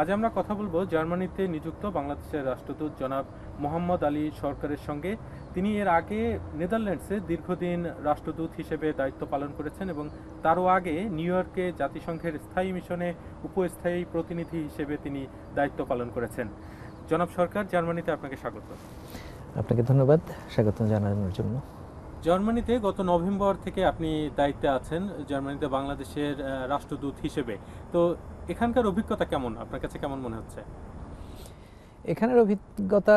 আজ আমরা কথা বলব জার্মানিতে নিযুক্ত বাংলাদেশের রাষ্ট্রদূত জনাব মোহাম্মদ আলী সরকারের সঙ্গে। তিনি এর আগে নেদারল্যান্ডসে দীর্ঘদিন রাষ্ট্রদূত হিসেবে দায়িত্ব পালন করেছেন এবং তারও আগে নিউ ইয়র্কে জাতিসংঘের স্থায়ী মিশনে উপস্থায়ী প্রতিনিধি হিসেবে তিনি দায়িত্ব পালন করেছেন। জনাব সরকার জার্মানিতে আপনাকে স্বাগত। আপনাকে ধন্যবাদ। স্বাগত জানানোর জন্য। জার্মানিতে গত নভেম্বর থেকে আপনি দায়িত্বে আছেন জার্মানিতে বাংলাদেশের রাষ্ট্রদূত হিসেবে। তো এখানকার অভিজ্ঞতা কেমন? আপনার কাছে কেমন মনে হচ্ছে? এখানের অভিজ্ঞতা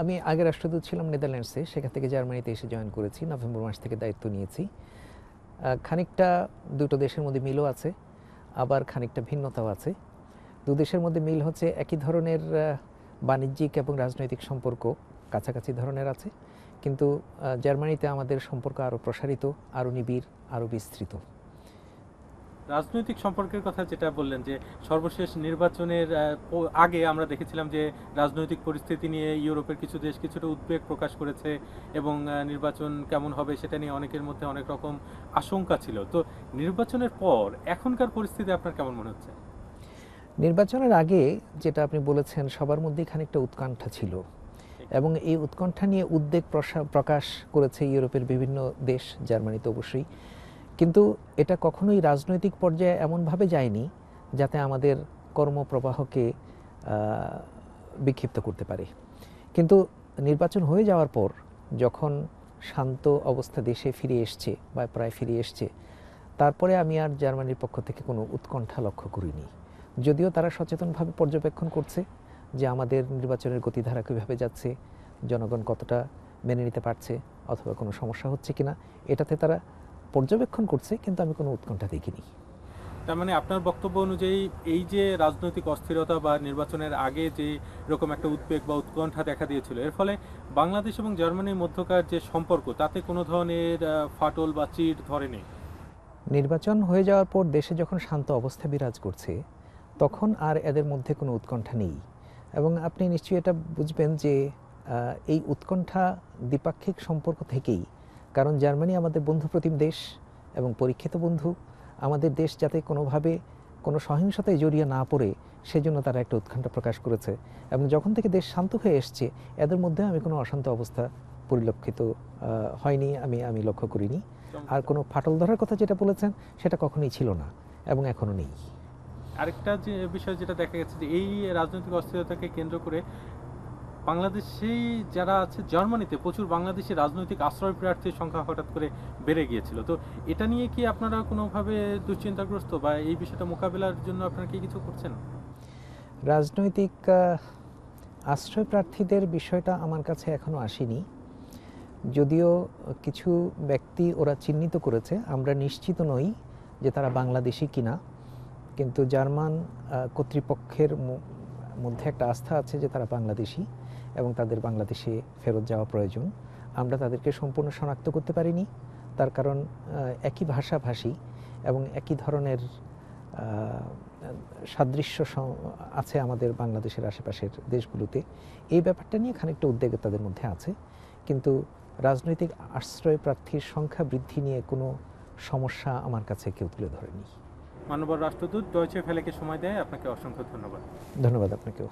আমি আগে রাষ্ট্রদূত ছিলাম নেদারল্যান্ডসে, সেখান থেকে জার্মানিতে এসে জয়েন করেছি, নভেম্বর মাস থেকে দায়িত্ব নিয়েছি। খানিকটা দুটো দেশের মধ্যে মিলও আছে, আবার খানিকটা ভিন্নতাও আছে। দু দেশের মধ্যে মিল হচ্ছে একই ধরনের বাণিজ্যিক এবং রাজনৈতিক সম্পর্ক কাছাকাছি ধরনের আছে। কিন্তু জার্মানিতে আমাদের সম্পর্ক আরও প্রসারিত আরও নিবিড় আরও বিস্তৃত। রাজনৈতিক সম্পর্কের কথা যেটা বললেন যে সর্বশেষ নির্বাচনের আগে আমরা দেখেছিলাম যে রাজনৈতিক পরিস্থিতি নিয়ে ইউরোপের কিছু দেশ কিছুটা উদ্বেগ প্রকাশ করেছে এবং নির্বাচন কেমন হবে সেটা নিয়ে অনেকের মধ্যে অনেক রকম আশঙ্কা ছিল। তো নির্বাচনের পর এখনকার পরিস্থিতি আপনার কেমন মনে হচ্ছে? নির্বাচনের আগে যেটা আপনি বলেছেন, সবার মধ্যেই খানিকটা উৎকণ্ঠা ছিল এবং এই উৎকণ্ঠা নিয়ে উদ্বেগ প্রকাশ করেছে ইউরোপের বিভিন্ন দেশ, জার্মানিতে অবশ্যই। কিন্তু এটা কখনোই রাজনৈতিক পর্যায়ে এমনভাবে যায়নি যাতে আমাদের কর্মপ্রবাহকে বিক্ষিপ্ত করতে পারে। কিন্তু নির্বাচন হয়ে যাওয়ার পর যখন শান্ত অবস্থা দেশে ফিরে এসছে বা প্রায় ফিরে এসছে, তারপরে আমি আর জার্মানির পক্ষ থেকে কোনো উৎকণ্ঠা লক্ষ্য করিনি। যদিও তারা সচেতনভাবে পর্যবেক্ষণ করছে যে আমাদের নির্বাচনের গতিধারা কীভাবে যাচ্ছে, জনগণ কতটা মেনে নিতে পারছে অথবা কোনো সমস্যা হচ্ছে কিনা, এটাতে তারা পর্যবেক্ষণ করছে কিন্তু আমি কোনো উৎকণ্ঠা দেখিনি। তার মানে আপনার বক্তব্য অনুযায়ী এই যে রাজনৈতিক অস্থিরতা বা নির্বাচনের আগে যে এরকম একটা উদ্বেগ বা উৎকণ্ঠা দেখা দিয়েছিল এর ফলে বাংলাদেশ এবং জার্মানির মধ্যকার যে সম্পর্ক তাতে কোনো ধরনের ফাটল বা চিট ধরেনি? নির্বাচন হয়ে যাওয়ার পর দেশে যখন শান্ত অবস্থা বিরাজ করছে তখন আর এদের মধ্যে কোনো উৎকণ্ঠা নেই। এবং আপনি নিশ্চয়ই এটা বুঝবেন যে এই উৎকণ্ঠা দ্বিপাক্ষিক সম্পর্ক থেকেই কারণ জার্মানি আমাদের বন্ধুপ্রতিম দেশ এবং পরীক্ষিত বন্ধু। আমাদের দেশ যাতে কোনোভাবে কোনো সহিংসতায় জড়িয়ে না পড়ে, সেজন্য তারা একটা উৎকণ্ঠা প্রকাশ করেছে। এবং যখন থেকে দেশ শান্ত হয়ে এসছে, এদের মধ্যে আমি কোনো অশান্ত অবস্থা পরিলক্ষিত হয়নি, আমি আমি লক্ষ্য করিনি। আর কোনো ফাটল ধরার কথা যেটা বলেছেন, সেটা কখনোই ছিল না এবং এখনও নেই। আরেকটা যে বিষয় যেটা দেখা গেছে যে এই রাজনৈতিক অস্থিরতাকে কেন্দ্র করে বাংলাদেশেই যারা আছে, জার্মানিতে প্রচুর বাংলাদেশি রাজনৈতিক আশ্রয় প্রার্থীর সংখ্যা হঠাৎ করে বেড়ে গিয়েছিল। তো এটা নিয়ে কি আপনারা কোনোভাবে দুশ্চিন্তাগ্রস্ত বা এই বিষয়টা মোকাবেলার জন্য আপনারা কি কিছু করছেন? রাজনৈতিক আশ্রয় প্রার্থীদের বিষয়টা আমার কাছে এখনও আসেনি। যদিও কিছু ব্যক্তি ওরা চিহ্নিত করেছে, আমরা নিশ্চিত নই যে তারা বাংলাদেশি কিনা। কিন্তু জার্মান কর্তৃপক্ষের মধ্যে একটা আস্থা আছে যে তারা বাংলাদেশি এবং তাদের বাংলাদেশে ফেরত যাওয়া প্রয়োজন। আমরা তাদেরকে সম্পূর্ণ শনাক্ত করতে পারিনি। তার কারণ একই ভাষাভাষী এবং একই ধরনের সাদৃশ্য আছে আমাদের বাংলাদেশের আশেপাশের দেশগুলোতে। এই ব্যাপারটা নিয়ে খানিকটা উদ্বেগ তাদের মধ্যে আছে। কিন্তু রাজনৈতিক আশ্রয় প্রার্থীর সংখ্যা বৃদ্ধি নিয়ে কোনো সমস্যা আমার কাছে কেউ তুলে ধরেনি। মানবর রাষ্ট্রদূত ডয়চে ফেলেকে সময় দেয়। আপনাকে অসংখ্য ধন্যবাদ। ধন্যবাদ আপনাকেও।